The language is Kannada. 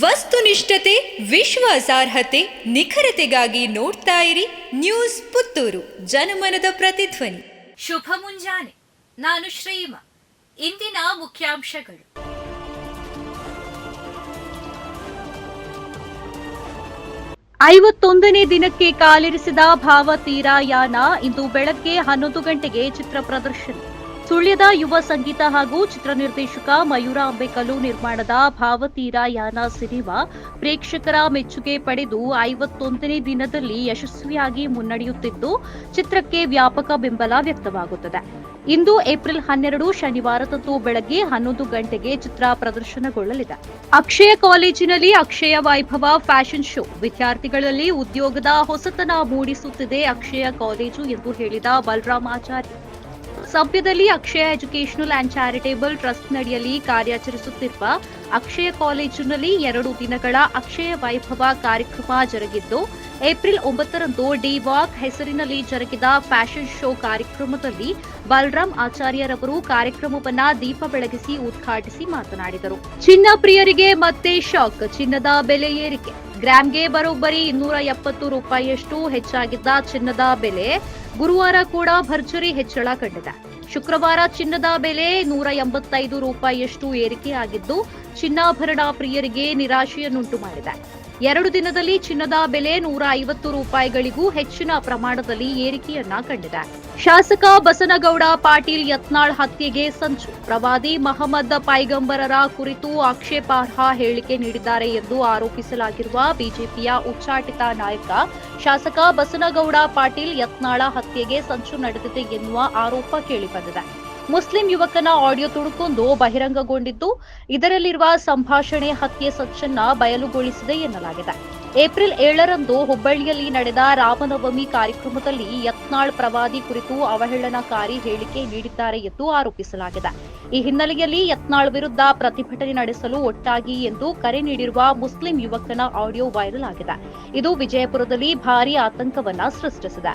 ವಸ್ತುನಿಷ್ಠತೆ ವಿಶ್ವಾಸಾರ್ಹತೆ ನಿಖರತೆಗಾಗಿ ನೋಡ್ತಾ ಇರಿ ನ್ಯೂಸ್ ಪುತ್ತೂರು ಜನಮನದ ಪ್ರತಿಧ್ವನಿ. ಶುಭ ಮುಂಜಾನೆ. ನಾನು ಶ್ರೀಮ. ಇಂದಿನ ಮುಖ್ಯಾಂಶಗಳು. ಐವತ್ತೊಂದನೇ ದಿನಕ್ಕೆ ಕಾಲಿರಿಸಿದ ಭಾವತೀರಾಯಾನ ಇಂದು ಬೆಳಗ್ಗೆ ಹನ್ನೊಂದು ಗಂಟೆಗೆ ಚಿತ್ರ ಪ್ರದರ್ಶನ. ಸುಳ್ಯದ ಯುವ ಸಂಗೀತ ಹಾಗೂ ಚಿತ್ರ ನಿರ್ದೇಶಕ ಮಯೂರ ಅಂಬೇಕಲ್ಲು ನಿರ್ಮಾಣದ ಭಾವತೀರ ಯಾನ ಸಿನಿಮಾ ಪ್ರೇಕ್ಷಕರ ಮೆಚ್ಚುಗೆ ಪಡೆದು ಐವತ್ತೊಂದನೇ ದಿನದಲ್ಲಿ ಯಶಸ್ವಿಯಾಗಿ ಮುನ್ನಡೆಯುತ್ತಿದ್ದು, ಚಿತ್ರಕ್ಕೆ ವ್ಯಾಪಕ ಬೆಂಬಲ ವ್ಯಕ್ತವಾಗುತ್ತದೆ. ಇಂದು ಏಪ್ರಿಲ್ ಹನ್ನೆರಡು ಶನಿವಾರದಂದು ಬೆಳಗ್ಗೆ ಹನ್ನೊಂದು ಗಂಟೆಗೆ ಚಿತ್ರ ಪ್ರದರ್ಶನಗೊಳ್ಳಲಿದೆ. ಅಕ್ಷಯ ಕಾಲೇಜಿನಲ್ಲಿ ಅಕ್ಷಯ ವೈಭವ ಫ್ಯಾಷನ್ ಶೋ. ವಿದ್ಯಾರ್ಥಿಗಳಲ್ಲಿ ಉದ್ಯೋಗದ ಹೊಸತನ ಮೂಡಿಸುತ್ತಿದೆ ಅಕ್ಷಯ ಕಾಲೇಜು ಎಂದು ಹೇಳಿದ ಬಲರಾಮಾಚಾರ್ಯ. ಸಭ್ಯದಲ್ಲಿ ಅಕ್ಷಯ ಎಜುಕೇಷನಲ್ ಅಂಡ್ ಚಾರಿಟೇಬಲ್ ಟ್ರಸ್ಟ್ನಡಿಯಲ್ಲಿ ಕಾರ್ಯಾಚರಿಸುತ್ತಿರುವ ಅಕ್ಷಯ ಕಾಲೇಜಿನಲ್ಲಿ ಎರಡು ದಿನಗಳ ಅಕ್ಷಯ ವೈಭವ ಕಾರ್ಯಕ್ರಮ ಜರುಗಿದ್ದು, ಏಪ್ರಿಲ್ ಒಂಬತ್ತರಂದು ಡಿ ವಾಕ್ ಹೆಸರಿನಲ್ಲಿ ಜರುಗಿದ ಫ್ಯಾಷನ್ ಶೋ ಕಾರ್ಯಕ್ರಮದಲ್ಲಿ ಬಲರಾಮ್ ಆಚಾರ್ಯರವರು ಕಾರ್ಯಕ್ರಮವನ್ನ ದೀಪ ಬೆಳಗಿಸಿ ಉದ್ಘಾಟಿಸಿ ಮಾತನಾಡಿದರು. ಚಿನ್ನ ಪ್ರಿಯರಿಗೆ ಮತ್ತೆ ಶಾಕ್, ಚಿನ್ನದ ಬೆಲೆ ಏರಿಕೆ ಗ್ರಾಂಗೆ ಬರೋಬ್ಬರಿ ಇನ್ನೂರ ಎಪ್ಪತ್ತು ರೂಪಾಯಿಯಷ್ಟು ಹೆಚ್ಚಾಗಿದ್ದ ಚಿನ್ನದ ಬೆಲೆ. ಗುರುವಾರ ಕೂಡ ಭರ್ಜರಿ ಹೆಚ್ಚಳ ಕಂಡಿದೆ. ಶುಕ್ರವಾರ ಚಿನ್ನದ ಬೆಲೆ ನೂರ ಎಂಬತ್ತೈದು ರೂಪಾಯಿಯಷ್ಟು ಏರಿಕೆಯಾಗಿದ್ದು ಚಿನ್ನಾಭರಣ ಪ್ರಿಯರಿಗೆ ನಿರಾಶೆಯನ್ನುಂಟು ಮಾಡಿದೆ. ಎರಡು ದಿನದಲ್ಲಿ ಚಿನ್ನದ ಬೆಲೆ ನೂರ ಐವತ್ತು ರೂಪಾಯಿಗಳಿಗೂ ಹೆಚ್ಚಿನ ಪ್ರಮಾಣದಲ್ಲಿ ಏರಿಕೆಯನ್ನ ಕಂಡಿದೆ. ಶಾಸಕ ಬಸನಗೌಡ ಪಾಟೀಲ್ ಯತ್ನಾಳ್ ಹತ್ಯೆಗೆ ಸಂಚು. ಪ್ರವಾದಿ ಮಹಮ್ಮದ್ ಪೈಗಂಬರರ ಕುರಿತು ಆಕ್ಷೇಪಾರ್ಹ ಹೇಳಿಕೆ ನೀಡಿದ್ದಾರೆ ಎಂದು ಆರೋಪಿಸಲಾಗಿರುವ ಬಿಜೆಪಿಯ ಉಚ್ಚಾಟಿತ ನಾಯಕ, ಶಾಸಕ ಬಸನಗೌಡ ಪಾಟೀಲ್ ಯತ್ನಾಳ ಹತ್ಯೆಗೆ ಸಂಚು ನಡೆದಿದೆ ಎನ್ನುವ ಆರೋಪ ಕೇಳಿಬಂದಿದೆ. ಮುಸ್ಲಿಂ ಯುವಕನ ಆಡಿಯೋ ತುಣುಕೊಂದು ಬಹಿರಂಗಗೊಂಡಿದ್ದು, ಇದರಲ್ಲಿರುವ ಸಂಭಾಷಣೆ ಹತ್ಯೆ ಸಚ್ಚನ್ನ ಬಯಲುಗೊಳಿಸಿದೆ ಎನ್ನಲಾಗಿದೆ. ಏಪ್ರಿಲ್ ಏಳರಂದು ಹುಬ್ಬಳ್ಳಿಯಲ್ಲಿ ನಡೆದ ರಾಮನವಮಿ ಕಾರ್ಯಕ್ರಮದಲ್ಲಿ ಯತ್ನಾಳ್ ಪ್ರವಾದಿ ಕುರಿತು ಅವಹೇಳನಕಾರಿ ಹೇಳಿಕೆ ನೀಡಿದ್ದಾರೆ ಎಂದು ಆರೋಪಿಸಲಾಗಿದೆ. ಈ ಹಿನ್ನೆಲೆಯಲ್ಲಿ ಯತ್ನಾಳ್ ವಿರುದ್ಧ ಪ್ರತಿಭಟನೆ ನಡೆಸಲು ಒಟ್ಟಾಗಿ ಎಂದು ಕರೆ ನೀಡಿರುವ ಮುಸ್ಲಿಂ ಯುವಕನ ಆಡಿಯೋ ವೈರಲ್ ಆಗಿದೆ. ಇದು ವಿಜಯಪುರದಲ್ಲಿ ಭಾರೀ ಆತಂಕವನ್ನ ಸೃಷ್ಟಿಸಿದೆ.